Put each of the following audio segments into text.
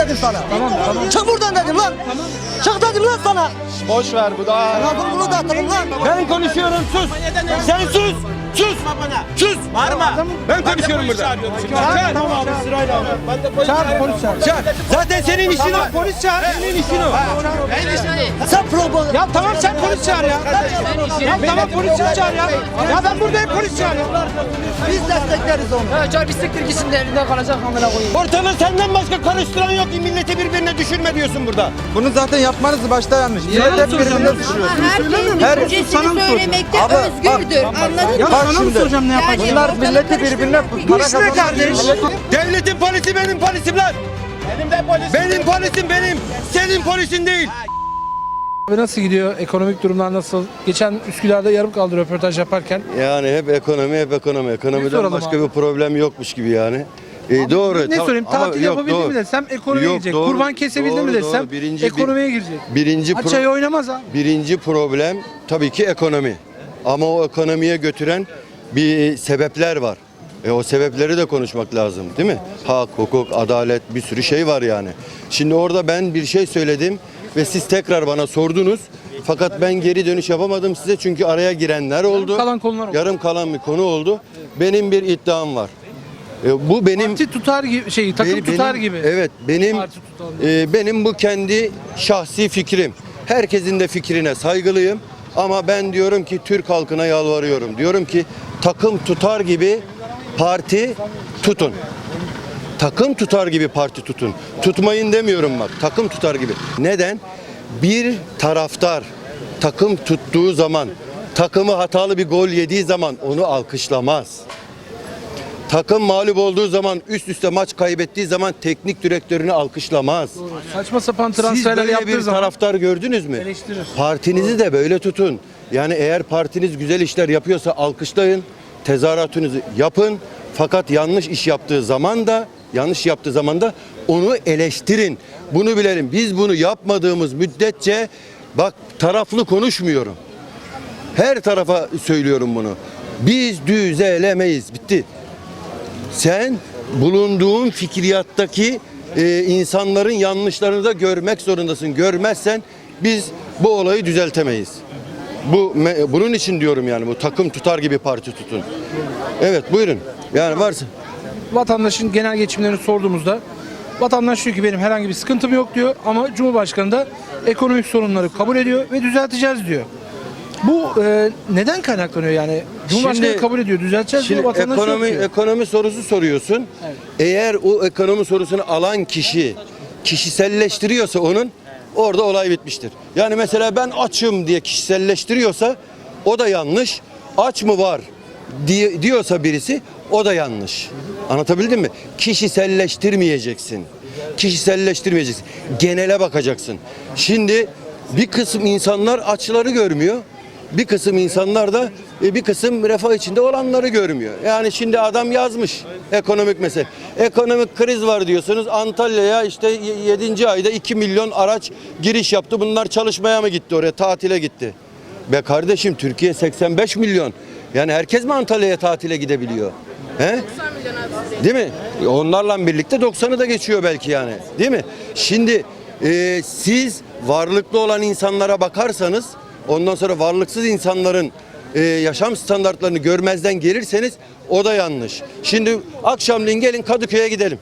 dedim sana. Çık buradan dedim lan. Çık dedim lan sana. Boş ver bu daha. Ağzını bunu da atarım lan. Ben konuşuyorum sus. Sen sus. Sus. Sus. Bağırma. Ben konuşuyorum burada. Çağır. Tamam abi sırayla abi. Ben de polis Çağır polis çağır. Çağır. Zaten senin işin o. Polis çağır. Senin işin o. Sen propaganda. Ya tamam sen polis çağır ya. Ya tamam polis çağır ya. Ya ben buradayım polis çağır ya. Biz destekleriz onu. Ha, Çar pisliktir gitsin de elinden kalacak amına koyayım. Ortalığı senden başka karıştıran yok. Milleti birbirine düşürme diyorsun burada. Bunu zaten yapmanız başta yanlış. Millet hep birbirine düşürüyor. Herkes Her- düşüncesini söylemekte Abi, özgürdür. Anladın mı? Bak şimdi. Yani Bunlar milleti karıştırmak birbirine para Güç ne kazanmak kardeş? Devletin polisi benim polisim lan. Benim de polisim. Benim polisim benim. Senin polisin değil. Abi nasıl gidiyor? Ekonomik durumlar nasıl? Geçen Üsküdar'da yarım kaldı röportaj yaparken. Yani hep ekonomi hep ekonomi. Ekonomiden soralım başka abi? bir problem yokmuş gibi yani. E, doğru. Ne tam- sorayım? ama Tatil yok, doğru. mi desem ekonomiye Yok, girecek. doğru, Kurban kesebildi mi doğru, desem doğru. Birinci- ekonomiye girecek. Birinci pro- Açayı oynamaz abi. birinci problem tabii ki ekonomi. Ama o ekonomiye götüren bir sebepler var. E o sebepleri de konuşmak lazım değil mi? Hak, hukuk, adalet bir sürü şey var yani. Şimdi orada ben bir şey söyledim ve siz tekrar bana sordunuz. Fakat ben geri dönüş yapamadım size çünkü araya girenler oldu. kalan konular oldu. Yarım kalan bir konu oldu. Benim bir iddiam var. E, bu benim Parti tutar gibi şey takım benim- tutar benim- gibi. Evet benim Parti tutar. e, benim bu kendi şahsi fikrim. Herkesin de fikrine saygılıyım. Ama ben diyorum ki Türk halkına yalvarıyorum. Diyorum ki takım tutar gibi parti tutun. Takım tutar gibi parti tutun. Tutmayın demiyorum bak. Takım tutar gibi. Neden? Bir taraftar takım tuttuğu zaman, takımı hatalı bir gol yediği zaman onu alkışlamaz. Takım mağlup olduğu zaman, üst üste maç kaybettiği zaman teknik direktörünü alkışlamaz. Saçma sapan Siz transferler böyle yaptığı bir zaman taraftar gördünüz mü? Eleştirir. Partinizi de böyle tutun. Yani eğer partiniz güzel işler yapıyorsa alkışlayın, tezahüratınızı yapın. Fakat yanlış iş yaptığı zaman da yanlış yaptığı zaman da onu eleştirin. Bunu bilelim. Biz bunu yapmadığımız müddetçe bak taraflı konuşmuyorum. Her tarafa söylüyorum bunu. Biz düzelemeyiz. Bitti. Sen bulunduğun fikriyattaki e, insanların yanlışlarını da görmek zorundasın. Görmezsen biz bu olayı düzeltemeyiz. Bu bunun için diyorum yani bu takım tutar gibi parti tutun. Evet buyurun. Yani varsa vatandaşın genel geçimlerini sorduğumuzda vatandaş diyor ki benim herhangi bir sıkıntım yok diyor ama Cumhurbaşkanı da ekonomik sorunları kabul ediyor ve düzelteceğiz diyor. Bu e, neden kaynaklanıyor yani? Cumhurbaşkanı Şimdi- kabul ediyor, düzelteceğiz Şimdi diyor, ekonomi ekonomi sorusu soruyorsun. Eğer o ekonomi sorusunu alan kişi kişiselleştiriyorsa onun orada olay bitmiştir. Yani mesela ben açım diye kişiselleştiriyorsa o da yanlış. Aç mı var diye, diyorsa birisi o da yanlış. Anlatabildim mi? Kişiselleştirmeyeceksin. Kişiselleştirmeyeceksin. Genele bakacaksın. Şimdi bir kısım insanlar açları görmüyor. Bir kısım insanlar da e, bir kısım refah içinde olanları görmüyor. Yani şimdi adam yazmış ekonomik mesele. Ekonomik kriz var diyorsunuz. Antalya'ya işte 7. ayda 2 milyon araç giriş yaptı. Bunlar çalışmaya mı gitti oraya? Tatile gitti. Be kardeşim Türkiye 85 milyon. Yani herkes mi Antalya'ya tatile gidebiliyor? He? Değil mi? Onlarla birlikte 90'ı da geçiyor belki yani. Değil mi? Şimdi e, siz varlıklı olan insanlara bakarsanız ondan sonra varlıksız insanların e, yaşam standartlarını görmezden gelirseniz o da yanlış. Şimdi akşamleyin gelin Kadıköy'e gidelim.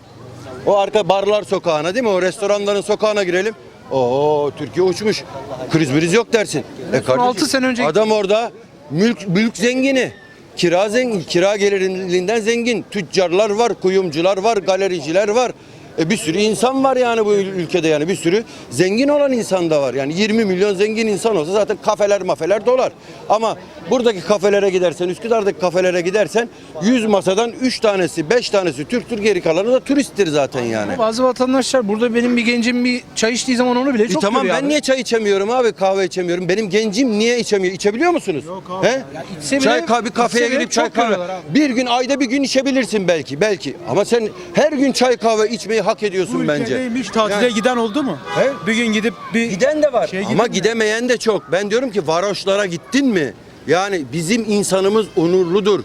O arka barlar sokağına değil mi? O restoranların sokağına girelim. Oo Türkiye uçmuş. Kriz briz yok dersin. E kardeşim, altı sene önce- Adam orada mülk mülk zengini. Kira zengin, kira gelirinden zengin. Tüccarlar var, kuyumcular var, galericiler var. E bir sürü insan var yani bu ül- ülkede yani bir sürü zengin olan insan da var. Yani 20 milyon zengin insan olsa zaten kafeler mafeler dolar. Ama buradaki kafelere gidersen, Üsküdar'daki kafelere gidersen 100 masadan 3 tanesi, 5 tanesi Türktür geri kalanı da turisttir zaten yani. Bazı vatandaşlar burada benim bir gencim bir çay içtiği zaman onu bile E çok tamam görüyor ben abi. niye çay içemiyorum abi kahve içemiyorum. Benim gencim niye içemiyor? İçebiliyor musunuz? Yok abi. He? bile- çay kahve kafeye içse bile girip çay kahve. Bir gün ayda bir gün içebilirsin belki belki. Ama sen her gün çay kahve içmeyi hak ediyorsun bence. Hiç tatile Yani- giden oldu mu? He? Bir gün gidip bir Giden de var Şey ama gidin mi? gidemeyen de çok. Ben diyorum ki varoşlara gittin mi? Yani bizim insanımız onurludur,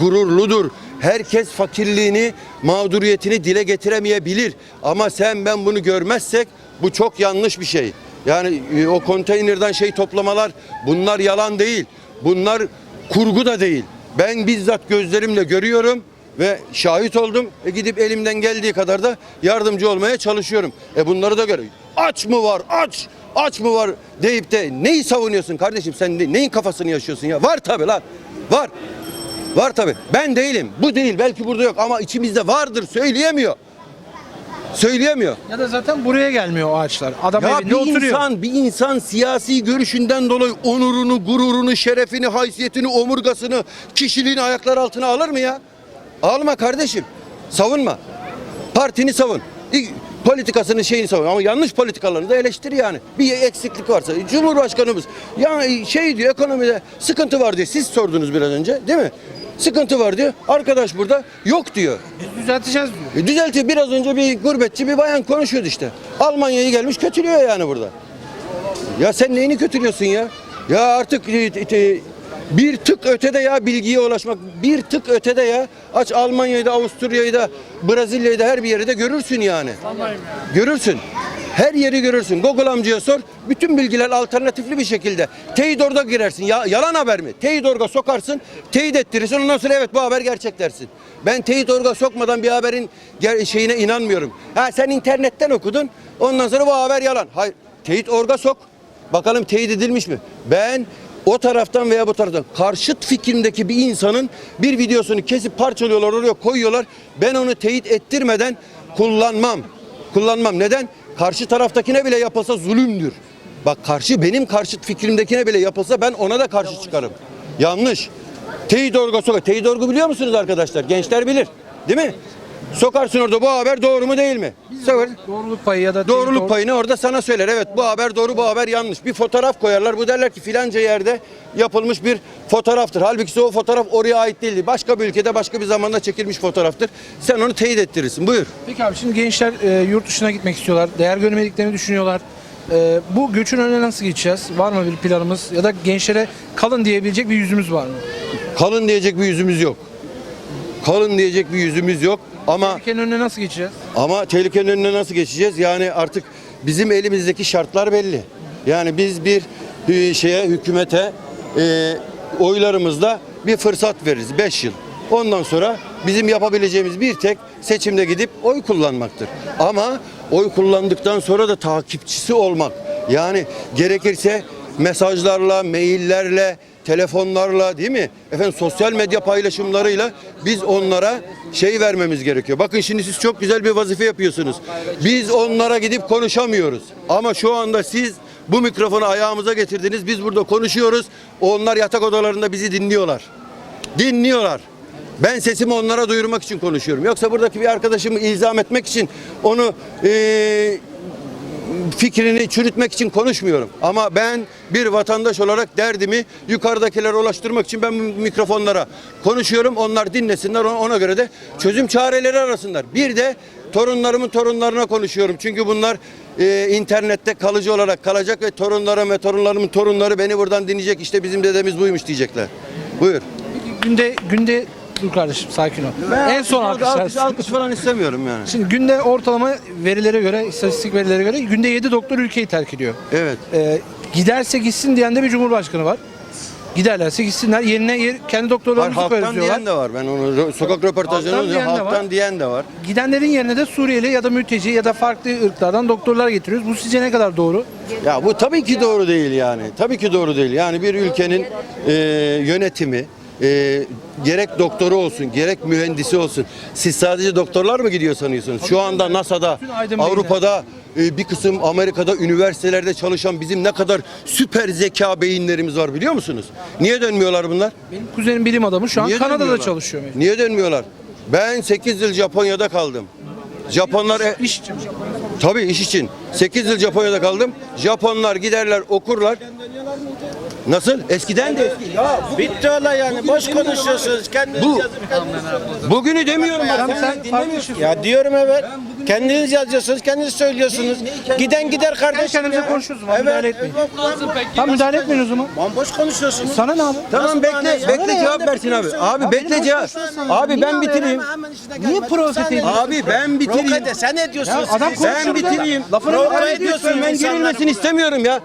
gururludur. Herkes fakirliğini, mağduriyetini dile getiremeyebilir. Ama sen ben bunu görmezsek bu çok yanlış bir şey. Yani e, o konteynerden şey toplamalar bunlar yalan değil. Bunlar kurgu da değil. Ben bizzat gözlerimle görüyorum ve şahit oldum. E gidip elimden geldiği kadar da yardımcı olmaya çalışıyorum. E bunları da gör. Aç mı var? Aç. Aç mı var deyip de neyi savunuyorsun kardeşim? Sen de- neyin kafasını yaşıyorsun ya? Var tabi lan. Var. Var tabi. Ben değilim. Bu değil. Belki burada yok ama içimizde vardır. Söyleyemiyor. Söyleyemiyor. Ya da zaten buraya gelmiyor o ağaçlar. Adam Ya evinde bir oturuyor. insan, bir insan siyasi görüşünden dolayı onurunu, gururunu, şerefini, haysiyetini, omurgasını, kişiliğini ayaklar altına alır mı ya? Alma kardeşim. Savunma. Partini savun. İ- Politikasını şeyini savun ama yanlış politikalarını da eleştir yani. Bir eksiklik varsa. Cumhurbaşkanımız ya şey diyor ekonomide sıkıntı var diyor. Siz sordunuz biraz önce değil mi? Sıkıntı var diyor. Arkadaş burada yok diyor. Biz düzelteceğiz diyor. E düzeltiyor. Biraz önce bir gurbetçi bir bayan konuşuyordu işte. Almanya'yı gelmiş kötülüyor yani burada. Ya sen neyini kötülüyorsun ya? Ya artık e, e, bir tık ötede ya bilgiye ulaşmak. Bir tık ötede ya. Aç Almanya'yı da Avusturya'yı da Brezilya'yı da her bir yeri de görürsün yani. Görürsün. Her yeri görürsün. Google amcaya sor. Bütün bilgiler alternatifli bir şekilde. Teyit orada girersin. Ya, yalan haber mi? Teyit orga sokarsın. Teyit ettirirsin. Ondan sonra evet bu haber gerçek dersin. Ben teyit orga sokmadan bir haberin şeyine inanmıyorum. Ha sen internetten okudun. Ondan sonra bu haber yalan. Hayır. Teyit orga sok. Bakalım teyit edilmiş mi? Ben o taraftan veya bu taraftan karşıt fikrimdeki bir insanın bir videosunu kesip parçalıyorlar oraya koyuyorlar. Ben onu teyit ettirmeden kullanmam. Kullanmam. Neden? Karşı taraftakine bile yapılsa zulümdür. Bak karşı benim karşıt fikrimdekine bile yapılsa ben ona da karşı çıkarım. Yanlış. Teyit orga sokar. Teyit orgu biliyor musunuz arkadaşlar? Gençler bilir. Değil mi? Sokarsın orada bu haber doğru mu değil mi? Sokar. Doğruluk payı ya da Doğruluk doğru- payını orada sana söyler. Evet bu haber doğru bu haber yanlış. Bir fotoğraf koyarlar. Bu derler ki filanca yerde yapılmış bir fotoğraftır. Halbuki o fotoğraf oraya ait değildi. Başka bir ülkede başka bir zamanda çekilmiş fotoğraftır. Sen onu teyit ettirirsin. Buyur. Peki abi şimdi gençler e, yurt dışına gitmek istiyorlar. Değer görmediklerini düşünüyorlar. E, bu göçün önüne nasıl geçeceğiz? Var mı bir planımız? Ya da gençlere kalın diyebilecek bir yüzümüz var mı? Kalın diyecek bir yüzümüz yok. Kalın diyecek bir yüzümüz yok. Ama Ülkenin önüne nasıl geçeceğiz? Ama tehlikenin önüne nasıl geçeceğiz? Yani artık bizim elimizdeki şartlar belli. Yani biz bir e, şeye hükümete e, oylarımızla bir fırsat veririz 5 yıl. Ondan sonra bizim yapabileceğimiz bir tek seçimde gidip oy kullanmaktır. Ama oy kullandıktan sonra da takipçisi olmak. Yani gerekirse mesajlarla, maillerle, telefonlarla değil mi? Efendim sosyal medya paylaşımlarıyla biz onlara şey vermemiz gerekiyor. Bakın şimdi siz çok güzel bir vazife yapıyorsunuz. Biz onlara gidip konuşamıyoruz. Ama şu anda siz bu mikrofonu ayağımıza getirdiniz. Biz burada konuşuyoruz. Onlar yatak odalarında bizi dinliyorlar. Dinliyorlar. Ben sesimi onlara duyurmak için konuşuyorum. Yoksa buradaki bir arkadaşımı ilzam etmek için onu eee fikrini çürütmek için konuşmuyorum. Ama ben bir vatandaş olarak derdimi yukarıdakilere ulaştırmak için ben mikrofonlara konuşuyorum. Onlar dinlesinler ona göre de çözüm çareleri arasınlar. Bir de torunlarımın torunlarına konuşuyorum. Çünkü bunlar e, internette kalıcı olarak kalacak ve torunlarım ve torunlarımın torunları beni buradan dinleyecek. İşte bizim dedemiz buymuş diyecekler. Buyur. Günde günde dur kardeşim sakin ol. en son alkış, alkışlar. alkış falan istemiyorum yani. Şimdi günde ortalama verilere göre, istatistik verilere göre günde 7 doktor ülkeyi terk ediyor. Evet. Ee, giderse gitsin diyen de bir cumhurbaşkanı var. Giderlerse gitsinler. Yerine yer, kendi doktorlarımızı koyarız halktan diyen de var. Ben onu sokak röportajlarında Halktan diyen de var. halktan diyen de var. Gidenlerin yerine de Suriyeli ya da mülteci ya da farklı ırklardan doktorlar getiriyoruz. Bu sizce ne kadar doğru? Ya bu tabii ki doğru değil yani. Tabii ki doğru değil. Yani bir ülkenin e, yönetimi e, gerek doktoru olsun, gerek mühendisi olsun. Siz sadece doktorlar mı gidiyor sanıyorsunuz? Şu anda NASA'da. Avrupa'da, e, bir kısım Amerika'da üniversitelerde çalışan bizim ne kadar süper zeka beyinlerimiz var biliyor musunuz? Niye dönmüyorlar bunlar? Benim kuzenim bilim adamı şu an Niye Kanada'da dönmüyorlar? çalışıyor. Niye dönmüyorlar? Ben 8 yıl Japonya'da kaldım. Japonlar e- İş için. Tabii iş için. 8 yıl Japonya'da kaldım. Japonlar giderler okurlar. Nasıl? Eskiden de eski. Ya Bitti olay yani. Boş konuşuyorsunuz. Kendiniz Bu- yazıp kendiniz bugünü demiyorum bak. Sen, dinlemiyorsun. Ya diyorum evet. Kendiniz yazıyorsunuz, kendiniz söylüyorsunuz. Giden gider kardeşim kendimize ya. zaman, müdahale etmeyin. Tam müdahale etmeyin o zaman. Lan boş konuşuyorsunuz. Sana ne abi? Tamam bekle, bekle cevap versin abi. Abi bekle cevap. Abi ben bitireyim. Niye profet ediyorsun? Abi ben bitireyim. Rokete sen ne diyorsun? adam siz? konuşuyor Ben bitireyim. Lafını Provoke müdahale ediyorsun. ediyorsun Ben insanları. gerilmesini istemiyorum ya.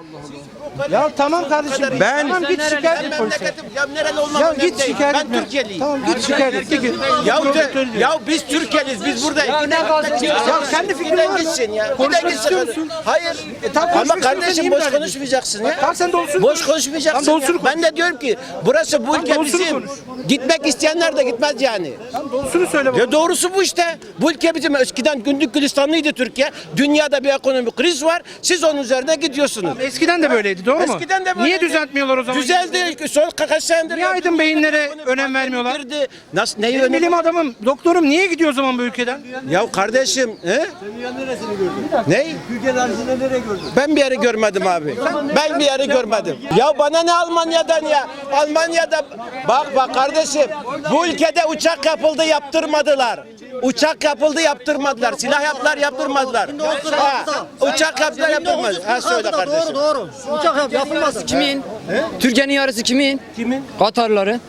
Ya tamam kardeşim. Ben- Tamam git şikayet et polise. Ya nereli olmam Ya git şikayet Ben etme. Türkiye'liyim. Tamam git şikayet et. Git. Ya, de, ya biz Türkiye'liyiz. Biz buradayız. Ya ne fazla Ya kendi fikrin var mı? gitsin ya. Konuşmak Giden gitsin. istiyor musun? Hayır. tamam, Ama konuşmak kardeşim istiyorsan boş niye konuşmayacaksın ya. Tamam sen doğrusunu Boş konuş. konuşmayacaksın. Tamam, ya. Ben de diyorum ki burası bu ülke doğrusunu bizim. konuş. Gitmek isteyenler de gitmez yani. Tamam doğrusunu söyle bana. Ya doğrusu bu işte. Bu ülke bizim eskiden gündük gülistanlıydı Türkiye. Dünyada bir ekonomik kriz var. Siz onun üzerine gidiyorsunuz. Eskiden de böyleydi doğru mu? Eskiden de. Niye düzeltmiyorlar o zaman? Düzeldi. Son kaç senedir. Niye aydın beyinlere önem vermiyorlar? Girdi. Nasıl neyi Ben önem? bilim adamım, doktorum niye gidiyor o zaman bu ülkeden? Ya kardeşim, he? Ne? Ben bir yeri görmedim abi. Ben bir yeri görmedim. Ya bana ne Almanya'dan ya? Almanya'da bak bak kardeşim. Bu ülkede uçak yapıldı yaptırmadılar. Uçak yapıldı yaptırmadılar. Silah yaptılar yaptırmadılar. Ha, uçak yaptılar yaptırmadılar. Ha söyle kardeşim. Doğru. Uçak yap, yapılmaz. Kimin? Türkiye'nin yarısı kimin? Kimin? Katarları.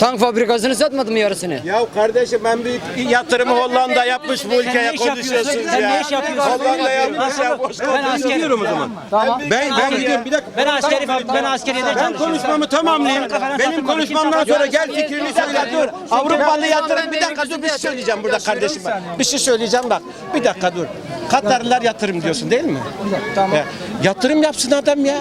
Tank fabrikasını satmadı mı yarısını? Ya kardeşim ben büyük yatırımı Hollanda yapmış bu ülkeye konuşuyorsunuz ya. ne iş yapıyorsun? Hollanda yapmış ya. Boş Ben askeri. o zaman. Ben ben gidiyorum bir dakika. Ben askeri ben askeriyede Ben çalışıyorum. konuşmamı tamamlayayım. Benim konuşmamdan sonra gel fikrini söyle. Dur. Avrupalı yatırım bir dakika dur bir şey söyleyeceğim burada kardeşim. Bir şey söyleyeceğim bak. Bir dakika dur. Katarlılar yatırım diyorsun değil mi? Tamam. yatırım yapsın adam ya.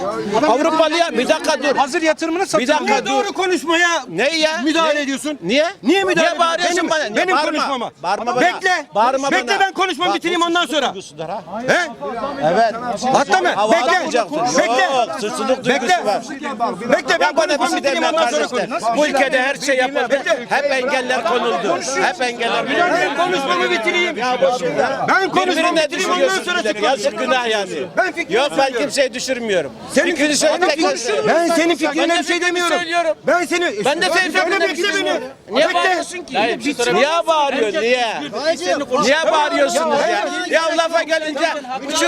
Avrupalıya bir dakika dur. Hazır yatırımını Bir satıyor. dakika dur. Doğru konuşmaya Ne ya? müdahale Ne? ediyorsun. Niye? Niye müdahale Niye bağırıyorsun benim, bana? Niye Benim bağırma? konuşmama. Bağırma bana. Bekle. Bağırma Bekle bana. ben konuşmamı Bak, bitireyim ondan sonra. ha. He? Evet. Hatta mı? Bekle. Bekle. Suçluluk duygusu var. Bekle ben konuşmamı bitireyim ondan sonra konuş. Bu ülkede her şey yapıldı. Hep engeller konuldu. Hep engeller Ben konuşmamı bitireyim. Ben konuşmamı bitireyim ondan sonra. Yazık günah yani. Ben fikrimi Yok ben kimseyi düşürmüyorum. Senin Fikrini Ben senin fikrine bir şey demiyorum. Ben seni Ben de senin Söyle fikrine bekle bir şey beni. Niye bağırıyorsun ki? Niye bağırıyorsun? Niye? Niye bağırıyorsunuz ya? Ya lafa gelince şu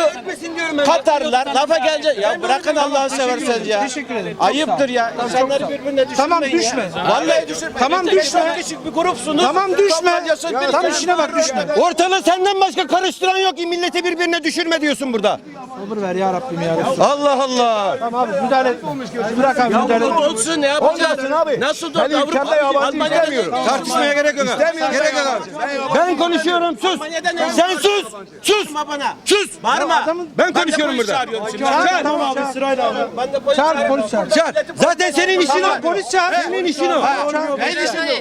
Katarlılar lafa gelince ya bırakın Allah'ını severseniz ya. Teşekkür ederim. Ayıptır ya. İnsanları birbirine düşürmeyin Tamam, düşme. Vallahi düşürme. Tamam, düşme. Küçük bir grupsunuz. Tamam düşme. Bir Tam işine bak düşme. Ortalığı senden başka karıştıran yok ki milleti birbirine düşürme diyorsun burada. Sabır ver ya Rabbim ya. Allah Allah. Tamam abi müdahale etme. Bırak abi müdahale etme. Olsun ne yapacağız? Nasıl da Avrupa Almanya'da Tartışmaya gerek yok. Gerek yok. Ben konuşuyorum sus. Sen sus. Sus. bana. Sus. Bağırma. Ben konuşuyorum burada. Çağır tamam abi sırayla abi. Ben de polis Çağır polis çağır. Çağır. Zaten senin işin o. polis çağır. Senin işin o.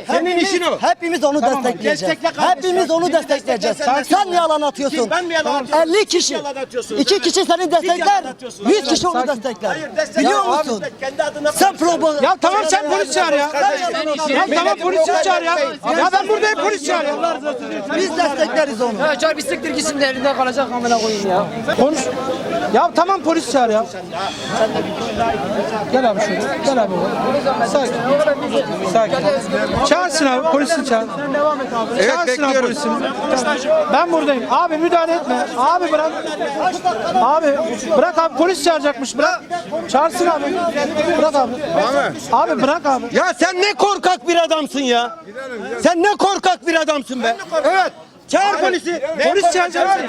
Senin işin o. Hepimiz onu destekleyeceğiz. Hepimiz onu destekleyeceğiz. Sen mi yalan atıyorsun? Ben mi yalan atıyorum? 50 kişi. İki kişi seni destekler. yalan atıyorsunuz? 100 kişi onu destekler. Biliyor musun? Sen probo... Ya tamam sen polis çağır ya. Ya tamam polis çağır ya. Ya ben buradayım polis çağır ya. Biz destekleriz onu. Ya çağır bir siktir gitsin de elinde kalacak amına koyayım ya. Konuş. Ya tamam polis çağır ya. Gel abi şöyle. Gel abi. Sakin. Sakin. Çağırsın abi polisi çağır. Evet Çağırsın abi bekliyoruz. polisi. Ben buradayım. Abi müdahale etme. Abi bırak. Abi bırak abi polis çağıracakmış bırak. Çağırsın abi. Bırak abi. Abi bırak abi. Ya sen ne korkak bir adamsın ya. Sen ne korkak bir adamsın be. Evet. Çağır polisi. Polis çağıracağım seni.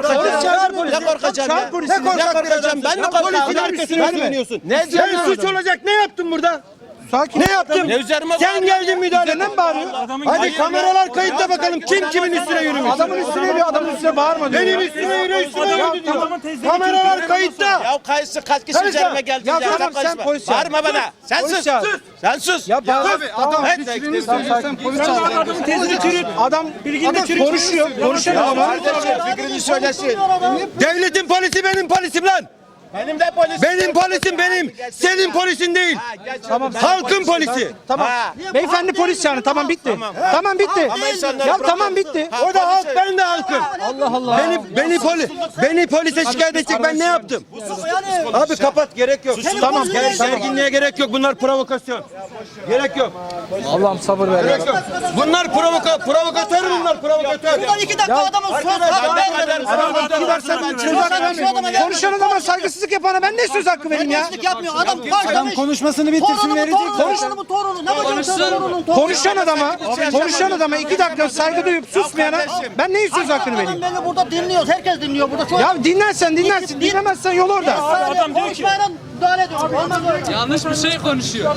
Polis çağır polisi. Ne korkacağım ya? polisi. Ne korkacağım? Ben mi korkacağım? Sığınıyorsun. Ne Sen suç olacak ne yaptın burada? Sakin. Ne yaptın? Ne üzerime Sen bağırıyorsun? geldin müdahale. Üzerine mi bağırıyor? Hadi kameralar kayıtta bakalım kim kimin üstüne yürümüş. Adamın üstüne yürüyor, adamın üstüne bağırma diyor. Benim ya. üstüne yürü üstüne Ya yürü diyor. tamam. Kameralar kayıtta. Ya kayısı kaç kişi üzerime geldi Ya ya, tamam, sen sen polis çağır. Bağırma bana. Sen sus. Sen sus. Ya bağır. Adam polis çağır. Adamın tezini çürüt. Adam bilgini konuşuyor. Konuşamıyor ama. Fikrini söylesin. Devletin polisi benim polisim lan. Benim de polisim. Benim polisim benim. Senin polisin değil. Tamam. Halkın polisi. Tamam. Beyefendi polis yani tamam bitti. Tamam, bitti. Ya tamam bitti. O da halk ben de halkım. Allah Allah. Beni beni poli beni polise şikayet edecek ben ne yaptım? Abi kapat gerek yok. Tamam. Ger- gerginliğe gerek yok. Bunlar provokasyon. Gerek yok. Allah'ım sabır ver. Gerek yok. Bunlar provoka provokatör bunlar provokatör. Ulan iki dakika adamın söz hakkı vermedin. Adam iki hakkı vermiyor. Konuşan adama saygısızlık yapana ben ne söz hakkı vereyim ya? Terbiyesizlik yapmıyor. Adam başlamış. konuşmasını bitirsin verecek. Torunumu torunu. Ne bakıyorsun torununun torunu? Konuşan adama, konuşan adama iki dakika saygı duyup susmayana ben neyin söz hakkını Adam vereyim? beni burada dinliyoruz. Herkes dinliyor burada. Şu an Ya dinlersen dinlersin, dinlemezsen yol orada. adam konuşmayana müdahale ediyor. Olmaz öyle. Yanlış bir şey konuşuyor.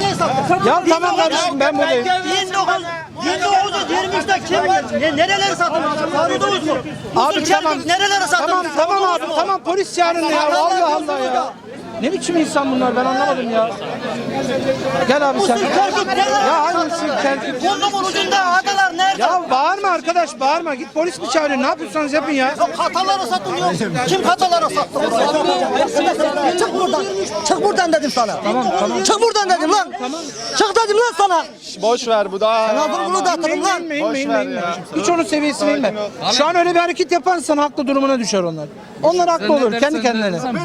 Ne sattın? Ya tamam kardeşim ben buradayım. 19 1923'te kim var? Ne, nereleri satılmış? Sarıdağız mı? Abi tamam. Nerelere satılmış? Tamam tamam abi tamam polis çağırın ya Allah Allah ya. Ne biçim insan bunlar ben anlamadım ya. Gel abi sen. Ya satılmış? hangisi tertip? Burnumun ucunda adalar nerede? Ya bağırma arkadaş bağırma git polis mi çağırıyor ne yapıyorsanız yapın ya. Yok katalara satılıyor. Kim katalara sattı? Çık buradan. Çık buradan dedim sana. Tamam tamam. Çık buradan dedim lan. Çık dedim lan sana. Boş ver bu daha. Sen aldın bunu da atarım lan. İnme inme inme inme. Hiç onun seviyesine inme. Şu an öyle bir hareket yaparsan haklı durumuna düşer onlar. Onlar haklı olur kendi kendilerine. Ulan,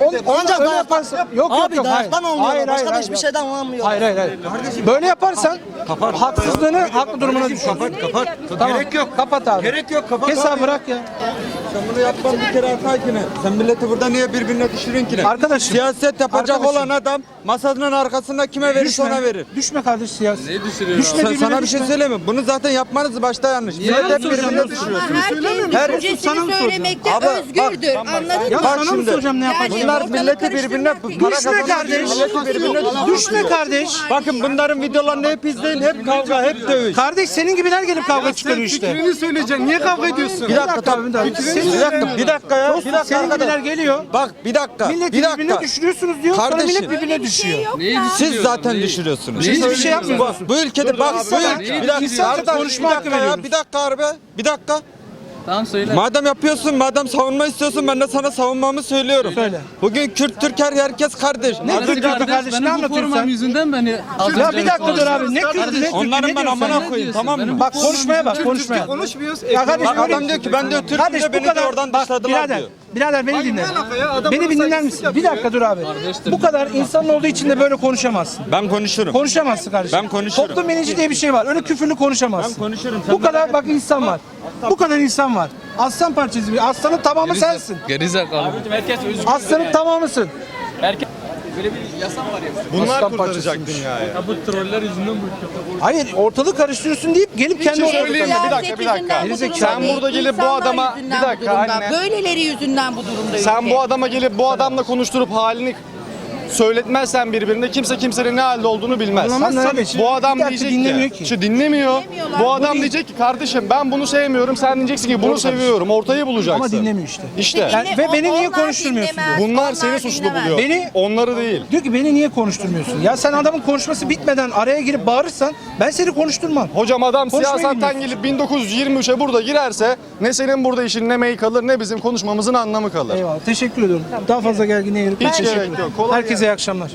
on- Ancak öyle dağıttan- yaparsan yok yok Abi yok hayır. olmuyor. Hayır hayır Başka da hayır. hiçbir şeyden olmuyor. Hayır hayır hayır. Böyle yaparsan haksızlığını haklı durumuna düşür. कपट कपट कपट क्यों कपट आ गया किस अमरा क्या Sen bunu yapman bir kere hata ki ne? Sen milleti burada niye birbirine düşürün ki ne? Arkadaşım. Siyaset yapacak Arkadaşım. olan adam masanın arkasında kime verirse ona verir. Düşme kardeş siyasi. Ne düşürüyor? Düşme Sen, birbirine sana bir şey düşme. söyleyeyim mi? Bunu zaten yapmanız başta yanlış. Millet hep birbirine düşürüyorsunuz. Herkes Her- sana düşüncesini söylemekte Abi, bak, özgürdür. Anladın Ya mı? Bak sana mı şimdi, soracağım ne yapacağım? Bunlar ortalığı milleti birbirine karıştırmak para Düşme kazanmak kardeş. için milleti birbirine Düşme kardeş. Bakın bunların videolarını hep izleyin. Hep kavga, hep dövüş. Kardeş senin gibiler gelip kavga çıkarıyor işte. söyleyeceksin. Niye kavga ediyorsun? Bir dakika bir dakika. Bir dakika, bir dakika ya. Bir dakika Senin gibiler arkadaş. geliyor. Bak bir dakika. Milleti Bir birbirine dakika. düşürüyorsunuz diyor. Sonra Kardeşim. millet birbirine Bir şey düşüyor. Neyi. Siz düşürüyorsun? zaten Neyi? düşürüyorsunuz. Biz bir şey yapmıyoruz. Bu ülkede bak bu sana- bir dakika İnsan arkadaş, konuşma bir hakkı dakika ya veriyoruz. bir dakika abi bir dakika. Tamam söyle. Madem yapıyorsun, madem savunma istiyorsun ben de sana savunmamı söylüyorum. Söyle. Bugün Kürt, Türker herkes kardeş. Ne Kürt kardeş, kardeş, ne benim bu anlatıyorsun formam sen? yüzünden beni az Ya önce bir dakika dur abi. Ne Kürt ne Türk Onların ne ben diyorsun amına sen? koyayım tamam mı? Bak konuşmaya bak konuşmaya. konuşmuyoruz. Ya kardeş Bak adam diyor ki ben diyor Türk'üm Kardeş de bu beni de kadar oradan bak dışladılar birader. diyor. Birader beni dinle. Beni bir dinler misin? Bir dakika dur abi. Bu kadar insan olduğu için de böyle konuşamazsın. Ben konuşurum. Konuşamazsın kardeşim. Ben konuşurum. Toplum bilinci diye bir şey var. Öyle küfürlü konuşamazsın. Ben konuşurum, sen Bu kadar bak insan var. Bu kadar insan var. Aslan parçası bir. Aslanın tamamı sensin. Gerizekalı. Aslanın tamamısın. Bunlar Aslan kurtaracak parçasıymış. dünyayı. Hayır ortalığı karıştırıyorsun deyip gelip kendi ortalığı Siyaset Bir dakika, bir dakika. yüzünden bu Gerizekalı. Sen değil. burada gelip bu adama- yüzünden bir bu dakika anne. Böyleleri yüzünden bu durumda Sen ülke. bu adama gelip bu adamla konuşturup halini söyletmezsen birbirine kimse kimsenin ne halde olduğunu bilmez. Anlamaz tabii. Bu adam Bir dakika diyecek dinlemiyor ki, ki. Şu dinlemiyor. Dinlemiyorlar. Bu adam diyecek ki kardeşim ben bunu sevmiyorum. Sen diyeceksin ki bunu seviyorum. Ortayı bulacaksın. Ama dinlemiyor işte. İşte. Yani ve beni niye konuşturmuyorsun dinlemez, Bunlar seni suçlu dinlemez. buluyor. Beni- Onları değil. Diyor ki beni niye konuşturmuyorsun? Ya sen adamın konuşması bitmeden araya girip bağırırsan ben seni konuşturmam. Hocam adam Konuşmayı siyasetten gelip 1923'e burada girerse ne senin burada işin ne mey kalır ne bizim konuşmamızın anlamı kalır. Eyvallah. Teşekkür ediyorum. Daha fazla gerginliğe girip Hiç teşekkür gerek yok. Kolay Herkese iyi akşamlar.